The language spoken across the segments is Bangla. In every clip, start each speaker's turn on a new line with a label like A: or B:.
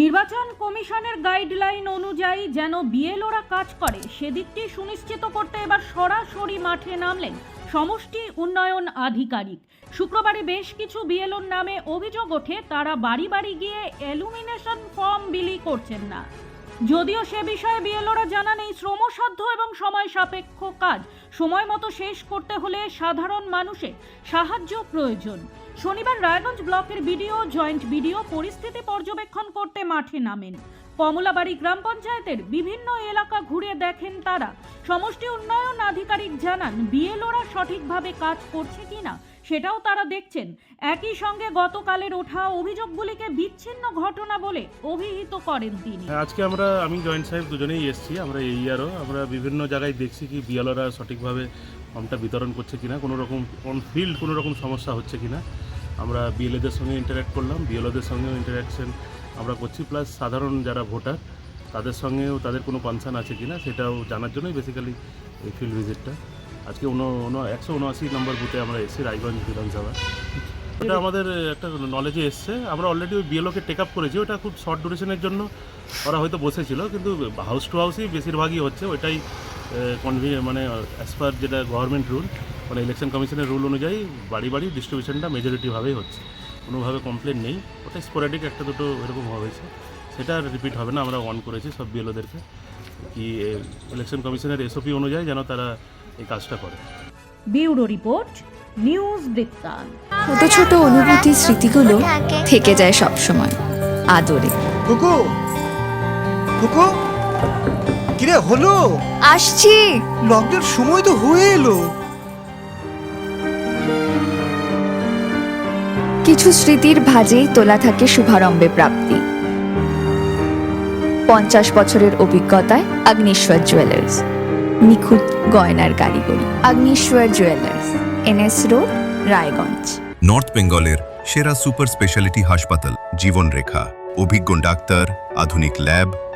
A: নির্বাচন কমিশনের গাইডলাইন অনুযায়ী যেন বিএলওরা কাজ করে, সেদিকটি সুনিশ্চিত করতে এবার সরাসরি মাঠে নামলেন সমষ্টি উন্নয়ন আধিকারিক। শুক্রবারে বেশ কিছু বিএলওর নামে অভিযোগ ওঠে, তারা বাড়ি বাড়ি গিয়ে অ্যালুমিনেশন ফর্ম বিলি করছেন না। যদিও সে বিষয়ে বিএলওরা জানান, এই শ্রমসাধ্য এবং সময় সাপেক্ষ কাজ। সময় মতো শেষ করতে হলে সাধারণ মানুষের সাহায্য প্রয়োজন। শনিবার রায়গঞ্জ ব্লকের বিডিও জয়েন্ট বিডিও পরিস্থিতি পর্যবেক্ষণ করতে মাঠে নামেন। কমলাবাড়ি গ্রাম পঞ্চায়েতের বিভিন্ন এলাকা ঘুরে দেখেন তারা। সমষ্টি উন্নয়ন আধিকারিক জানান বিএলওরা সঠিকভাবে কাজ করছে কিনা সেটাও তারা দেখছেন। একই সঙ্গে গতকালের ওঠা অভিযোগগুলিকে বিচ্ছিন্ন ঘটনা বলে অভিহিত করেন তিনি।
B: হ্যাঁ, আজকে আমরা আমি জয়েন্ট সাহেব দুজনেই এসেছি আমরা এই ইয়ারও আমরা বিভিন্ন জায়গায় দেখছি কি বিএলওরা সঠিকভাবে ফর্মটা বিতরণ করছে কিনা, কোনো রকম অন ফিল্ড কোনো রকম সমস্যা হচ্ছে কিনা, আমরা বিএলএদের সঙ্গে ইন্টারাক্ট করলাম বিএলওদের সঙ্গেও ইন্টারাকশন আমরা করছি প্লাস সাধারণ যারা ভোটার, তাদের সঙ্গেও তাদের কোনো কনসার্ন আছে কিনা, সেটাও জানার জন্যই বেসিক্যালি এই ফিল্ড ভিজিটটা আজকে উন একশো উনআশি নম্বর বুথে আমরা এসেছি, রায়গঞ্জ বিধানসভা। এটা আমাদের একটা নলেজে এসছে, আমরা অলরেডি ওই বিএলওকে টেক আপ করেছি, ওটা খুব শর্ট ডিউরেশনের জন্য ওরা হয়তো বসেছিল, কিন্তু হাউস টু হাউসই বেশিরভাগই হচ্ছে, ওইটাই কনভি মানে অ্যাজ পার যেটা গভর্নমেন্ট রুল মানে ইলেকশন কমিশনের রুল অনুযায়ী বাড়ি বাড়ি ডিস্ট্রিবিউশনটা মেজরিটিভাবেই হচ্ছে। কোনোভাবে কমপ্লেন নেই। ওটা স্পোরাডিক একটা দুটো এরকম হয়েছে। সেটা রিপিট হবে না। আমরা অন করেছি সব বিএলওদেরকে কি ইলেকশন কমিশনের এসওপি অনুযায়ী যেন তারা এই কাজটা করে।
A: ব্যুরো রিপোর্ট নিউজ বৃত্তান্ত।
C: ছোট ছোট অনুভূতি স্মৃতিগুলো থেকে যায় সব সময় আদরে।
D: কুকু! কুকু! কিরে হলো?
C: আসছি।
D: লকডাউন সময় তো হয়ে এলো।
C: কিছু স্মৃতির ভাজেই তোলা থাকে শুভারম্ভে প্রাপ্তি। পঞ্চাশ বছরের অভিজ্ঞতায় আগ্নেশ্বর জুয়েলার্স। নিখুঁত গয়নার কারিগরি। Agneshwar jewellers NS road Raiganj.
E: North বেঙ্গলের সেরা সুপার স্পেশালিটি হাসপাতাল জীবনরেখা। অভিজ্ঞ ডাক্তার আধুনিক lab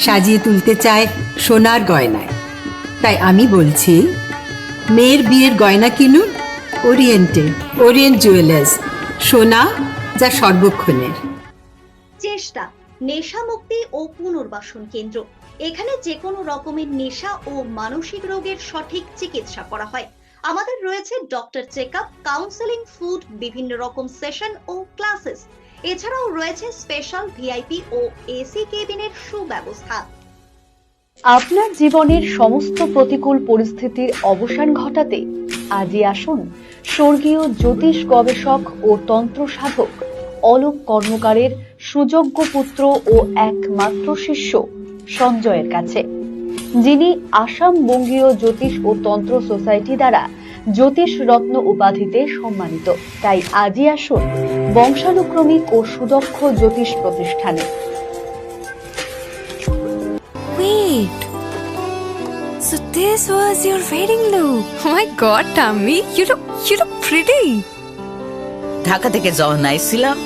F: সাজিয়ে তুলতে চায় সোনার গয়নায়। তাই আমি বলছি, মেয়ের বিয়ের গয়না কিনুন ওরিয়েন্টে ওরিয়েন্ট জুয়েলার্স, সোনা যা সর্বক্ষণের।
G: চেষ্টা, নেশা মুক্তি ও পুনর্বাসন কেন্দ্র। এখানে যে কোনো রকমের নেশা ও মানসিক রোগের সঠিক চিকিৎসা করা হয়। আমাদের রয়েছে doctor check up counselling, food, বিভিন্ন রকম সেশন ও ক্লাসেস। এছাড়াও রয়েছে স্পেশাল ভিআইপি ও এসি কেবিনের সুব্যবস্থা।
H: আপনার জীবনের সমস্ত প্রতিকূল পরিস্থিতির অবসান ঘটাতে আজই আসুন স্বর্গীয় জ্যোতিষ গবেষক ও তন্ত্র সাধক অলোক কর্মকারের সুযোগ্য পুত্র ও একমাত্র শিষ্য সঞ্জয়ের কাছে, যিনি আসাম বঙ্গীয় জ্যোতিষ ও তন্ত্র সোসাইটি দ্বারা জ্যোতিষ রত্ন উপাধিতে সম্মানিত তাই আজই আসুন বংশানুক্রমিক ও সুদক্ষ জ্যোতিষ প্রতিষ্ঠানে
I: Wait. So this was your wedding look. Oh my god, Tammy, you look you look pretty.
J: Dhaka থেকে যখন আইছিলাম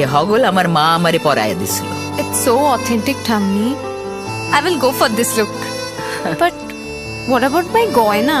J: এ হগল আমার মা আমারে পরাইয়া দিছিল
I: It's so authentic, Tammy. I will go for this look. but what about my goina?